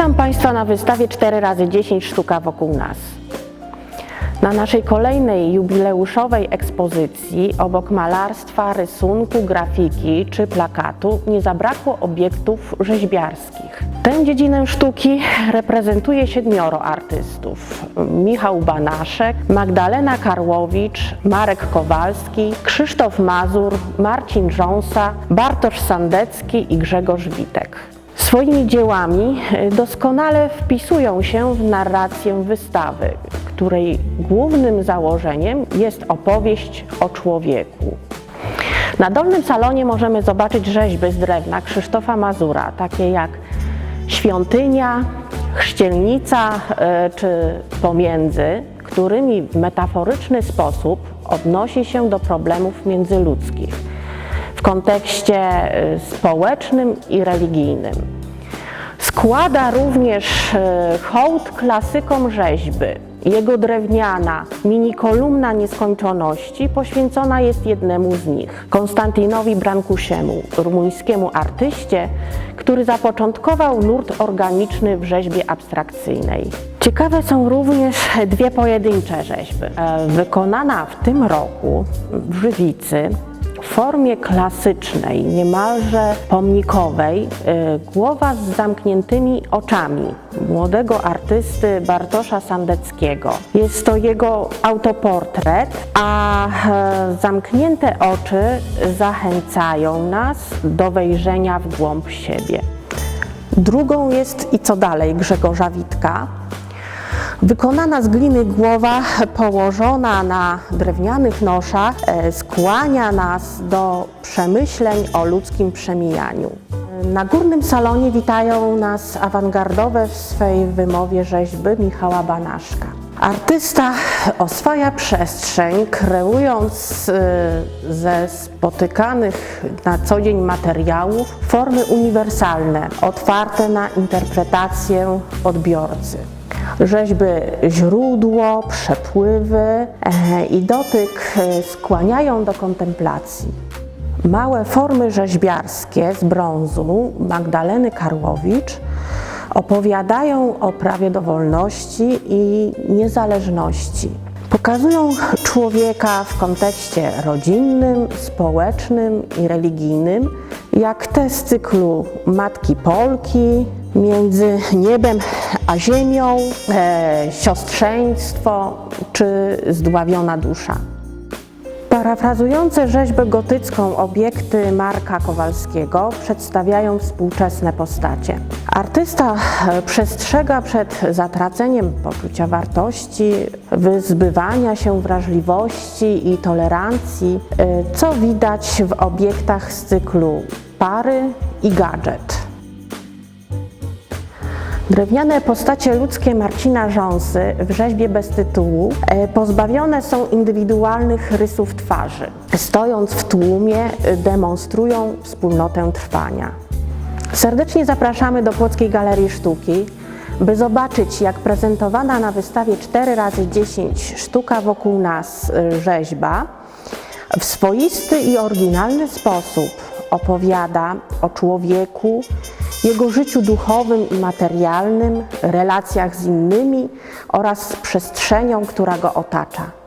Witam Państwa na wystawie 4x10 sztuka wokół nas. Na naszej kolejnej jubileuszowej ekspozycji obok malarstwa, rysunku, grafiki czy plakatu nie zabrakło obiektów rzeźbiarskich. Tę dziedzinę sztuki reprezentuje siedmioro artystów. Michał Banaszek, Magdalena Karłowicz, Marek Kowalski, Krzysztof Mazur, Marcin Rząsa, Bartosz Sandecki i Grzegorz Witek. Swoimi dziełami e, doskonale wpisują się w narrację wystawy, której głównym założeniem jest opowieść o człowieku. Na dolnym salonie możemy zobaczyć rzeźby z drewna Krzysztofa Mazura, takie jak świątynia, chrzcielnica e, czy pomiędzy, którymi w metaforyczny sposób odnosi się do problemów międzyludzkich w kontekście y, społecznym i religijnym. Składa również y, hołd klasykom rzeźby. Jego drewniana mini kolumna nieskończoności poświęcona jest jednemu z nich, Konstantynowi Brankusiemu, rumuńskiemu artyście, który zapoczątkował nurt organiczny w rzeźbie abstrakcyjnej. Ciekawe są również dwie pojedyncze rzeźby. E, Wykonana w tym roku w Żywicy formie klasycznej, niemalże pomnikowej, y, głowa z zamkniętymi oczami młodego artysty Bartosza Sandeckiego. Jest to jego autoportret, a e, zamknięte oczy zachęcają nas do wejrzenia w głąb siebie. Drugą jest i co dalej Grzegorza Witka, Wykonana z gliny głowa położona na drewnianych noszach e, skłania nas do przemyśleń o ludzkim przemijaniu. Na górnym salonie witają nas awangardowe w swej wymowie rzeźby Michała Banaszka. Artysta oswaja przestrzeń, kreując e, ze spotykanych na co dzień materiałów formy uniwersalne, otwarte na interpretację odbiorcy rzeźby źródło, przepływy e, i dotyk e, skłaniają do kontemplacji. Małe formy rzeźbiarskie z brązu Magdaleny Karłowicz opowiadają o prawie do wolności i niezależności. Pokazują człowieka w kontekście rodzinnym, społecznym i religijnym, jak te z cyklu Matki Polki, między niebem a ziemią, e, siostrzeństwo czy zdławiona dusza. Parafrazujące rzeźbę gotycką obiekty Marka Kowalskiego przedstawiają współczesne postacie. Artysta e, przestrzega przed zatraceniem poczucia wartości, wyzbywania się wrażliwości i tolerancji, e, co widać w obiektach z cyklu pary i gadżet. Drewniane postacie ludzkie Marcina Rząsy w rzeźbie bez tytułu e, pozbawione są indywidualnych rysów twarzy. Stojąc w tłumie e, demonstrują wspólnotę trwania. Serdecznie zapraszamy do Płockiej Galerii Sztuki, by zobaczyć jak prezentowana na wystawie 4x10 sztuka wokół nas e, rzeźba w swoisty i oryginalny sposób opowiada o człowieku, jego życiu duchowym i materialnym, relacjach z innymi oraz z przestrzenią, która go otacza.